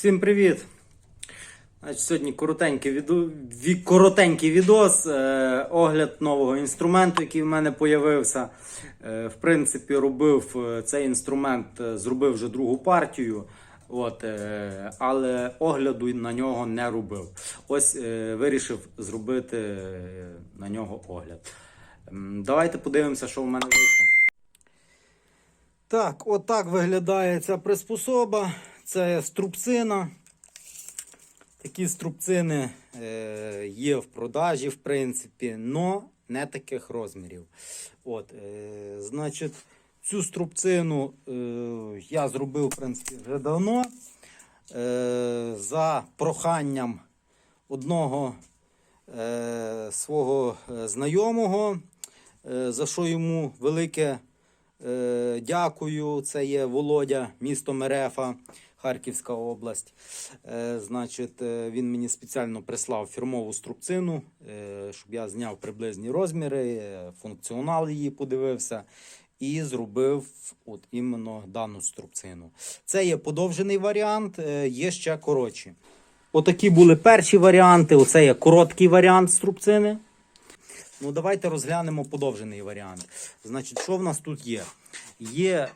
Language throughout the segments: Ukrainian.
Всім привіт! Значить, сьогодні коротенький, відо... ві- коротенький відос, е, огляд нового інструменту, який в мене з'явився. Е, в принципі, робив е, цей інструмент, е, зробив вже другу партію. От, е, але огляду на нього не робив. Ось е, вирішив зробити е, на нього огляд. Давайте подивимося, що в мене вийшло. Так, отак виглядає ця приспособа. Це струбцина. Такі струбцини е, є в продажі, в принципі, но не таких розмірів. От, е, значить, цю струбцину е, я зробив, в принципі, вже давно. За проханням одного свого знайомого, за що йому велике дякую. Це є Володя, місто Мерефа, Харківська область. Е, значить, е, він мені спеціально прислав фірмову струбцину, е, щоб я зняв приблизні розміри, е, функціонал її подивився. І зробив от іменно дану струбцину. Це є подовжений варіант, е, є ще коротші. Отакі були перші варіанти. Оце є короткий варіант струбцини. Ну, давайте розглянемо подовжений варіант. Значить, що в нас тут є? Є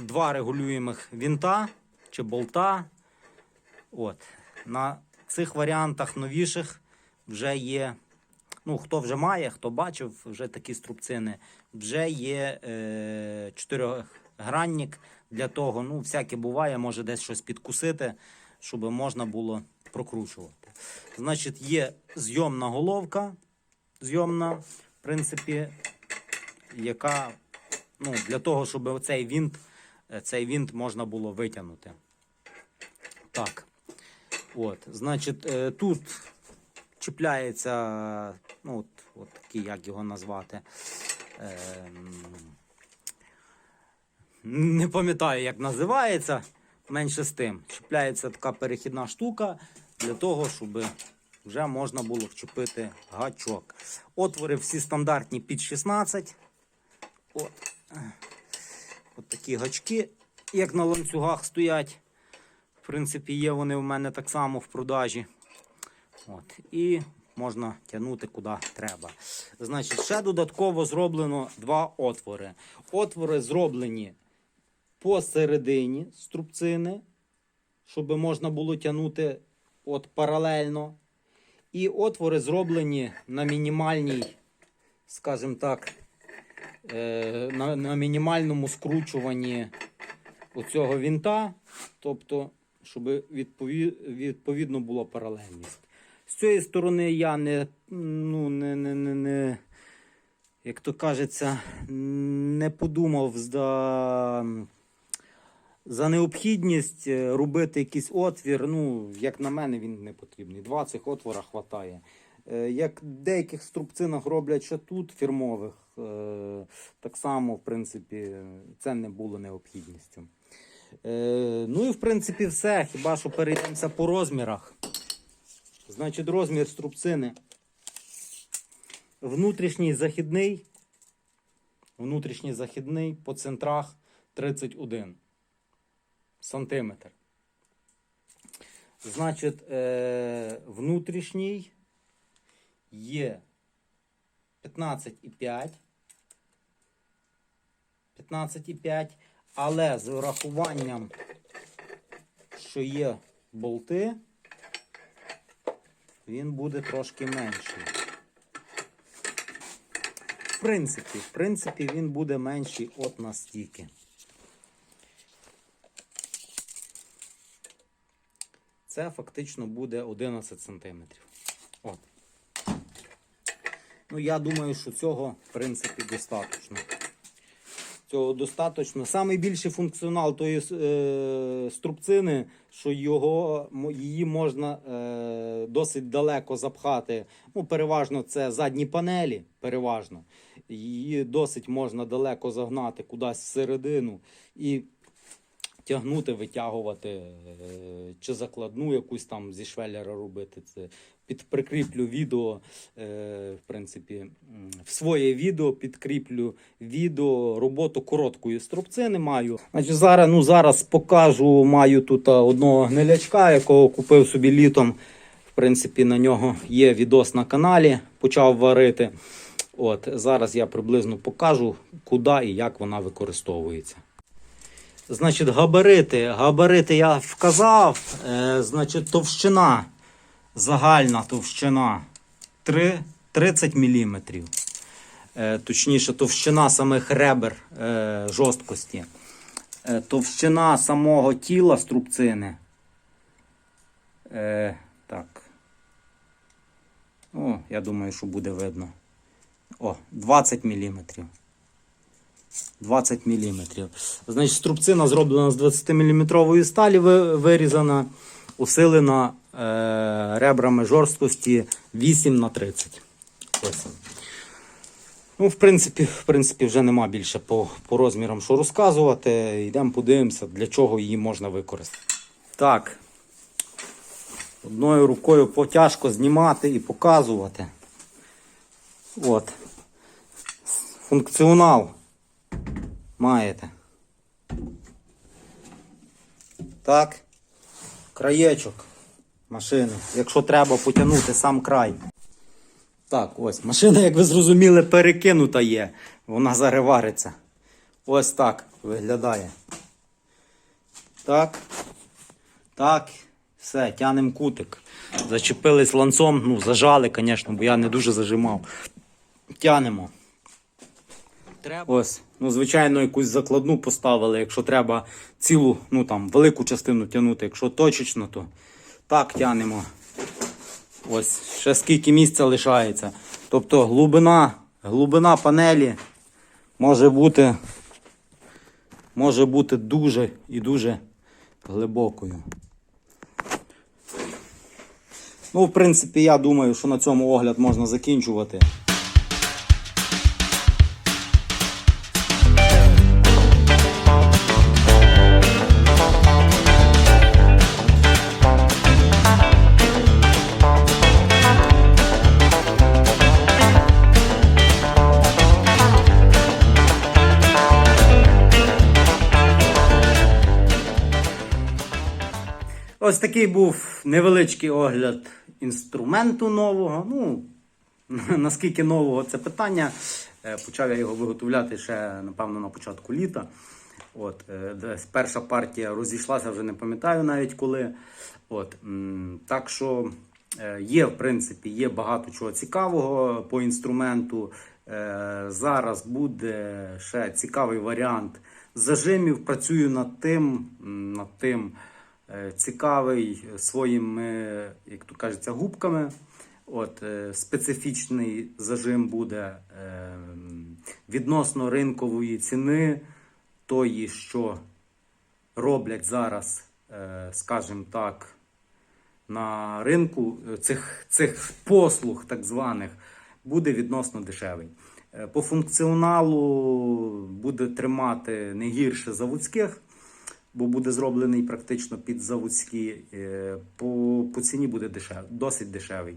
два регулюємих вінта чи болта. От. На цих варіантах новіших вже є. Ну, хто вже має, хто бачив вже такі струбцини, вже є е, чотирьохгранник для того. Ну, всяке буває, може десь щось підкусити, щоб можна було прокручувати. Значить, є зйомна головка, зйомна, в принципі, яка ну, для того, щоб цей вінт, е, цей вінт можна було витягнути. Так. От, значить, е, тут чіпляється, ну, от, от такий, як його назвати. Ем, не пам'ятаю, як називається. Менше з тим. Чіпляється така перехідна штука для того, щоб вже можна було вчепити гачок. Отвори всі стандартні під 16. От. От такі гачки, як на ланцюгах стоять. Принципі, є вони в мене так само в продажі. От. І можна тягнути куди треба. Значить, ще додатково зроблено два отвори. Отвори зроблені посередині струбцини, щоб можна було тягнути от паралельно. І отвори зроблені на мінімальній, скажімо так, е, на, на мінімальному скручуванні оцього вінта, тобто, щоб відпові, відповідно була паралельність. З цієї сторони я не, ну, не, не, не, не як то кажеться, не подумав за, за необхідність е, робити якийсь отвір. Ну, як на мене, він не потрібний. Два цих отвора вистачає. Як в деяких струбцинах роблять ще тут фірмових, е, так само, в принципі, це не було необхідністю. Е, Ну і в принципі все. Хіба що перейдемося по розмірах. Значить, розмір струбцини. Внутрішній західний. Внутрішній західний по центрах 31 сантиметр. Значить, е, внутрішній є 15,5. 15,5. Але з урахуванням, що є болти, він буде трошки менший. В принципі, в принципі, він буде менший от настільки. Це фактично буде 11 см. От. Ну, я думаю, що цього, в принципі, достатньо. Цього достатньо. Більший функціонал тої е, струбцини, що його, її можна е, досить далеко запхати. Ну, переважно це задні панелі, переважно. Її досить можна далеко загнати кудись всередину і тягнути, витягувати, е, чи закладну якусь там зі швеллера робити. Це під прикріплю відео, е, в принципі, в своє відео підкріплю відео роботу короткої струбцини маю. Значить, зараз, ну, зараз покажу, маю тут одного гнилячка, якого купив собі літом. В принципі, на нього є відос на каналі, почав варити. От, зараз я приблизно покажу, куди і як вона використовується. Значить, габарити. Габарити я вказав. Е, значить, товщина. Загальна товщина 3, 30 мм. Точніше, товщина самих ребер е, жорсткості. Е, товщина самого тіла струбцини. Е, так. О, я думаю, що буде видно. О, 20 мм. 20 мм. Значить, струбцина зроблена з 20-мм сталі, вирізана, усилена е, ребрами жорсткості 8 на 30. Ось. Ну, в принципі, в принципі, вже нема більше по, по розмірам, що розказувати. Йдемо подивимося, для чого її можна використати. Так. Одною рукою потяжко знімати і показувати. От. Функціонал маєте. Так. Краєчок машини. Якщо треба потягнути сам край. Так, ось. Машина, як ви зрозуміли, перекинута є. Вона заревариться. Ось так виглядає. Так. Так. Все, тянемо кутик. Зачепились ланцом, ну, зажали, звісно, бо я не дуже зажимав. Тянемо. Ось, ну, звичайно, якусь закладну поставили, якщо треба цілу, ну там, велику частину тягнути. Якщо точечно, то так тянемо. Ось, ще скільки місця лишається. Тобто глибина, глибина панелі може бути, може бути дуже і дуже глибокою. Ну, в принципі, я думаю, що на цьому огляд можна закінчувати. Ось такий був невеличкий огляд інструменту нового. Ну, наскільки нового це питання. Е, Почав я його виготовляти ще, напевно, на початку літа. От, е, десь перша партія розійшлася, вже не пам'ятаю навіть коли. От, так що е, є, в принципі, є багато чого цікавого по інструменту. Зараз буде ще цікавий варіант зажимів. Працюю над тим, над тим цікавий своїми, як то кажеться, губками. От, е, специфічний зажим буде е, відносно ринкової ціни, тої, що роблять зараз, е, скажімо так, на ринку е, цих, цих послуг, так званих, буде відносно дешевий. Е, По функціоналу буде тримати не гірше заводських, бо буде зроблений практично під заводські. Е, По, по ціні буде дешев, досить дешевий.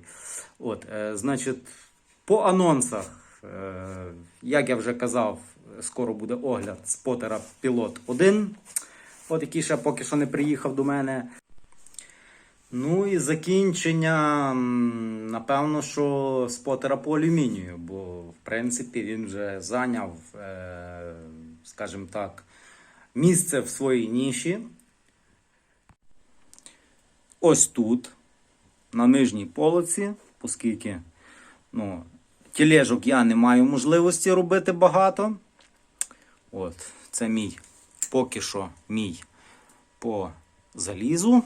От, е, значить, по анонсах, е, як я вже казав, скоро буде огляд спотера Пілот 1. От який ще поки що не приїхав до мене. Ну і закінчення, напевно, що спотера по алюмінію, бо в принципі він вже зайняв, скажімо так, місце в своїй ніші. Ось тут, на нижній полоці, оскільки ну, тілежок я не маю можливості робити багато. От, це мій, поки що мій по залізу.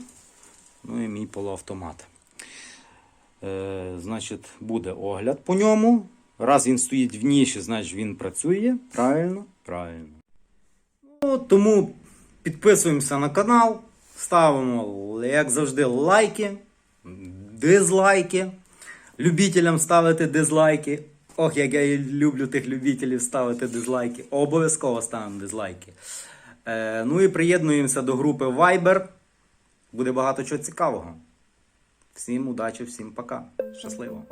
Ну і мій полуавтомат. Е, значить, буде огляд по ньому. Раз він стоїть в ніші, значить він працює. Правильно? Правильно. Тому підписуємося на канал, ставимо, як завжди, лайки, дизлайки. Любителям ставити дизлайки. Ох, як я люблю тих любителів ставити дизлайки. Обов'язково ставимо дизлайки. Е, ну і приєднуємося до групи Viber. Буде багато чого цікавого. Всім удачі, всім пока. Щасливо!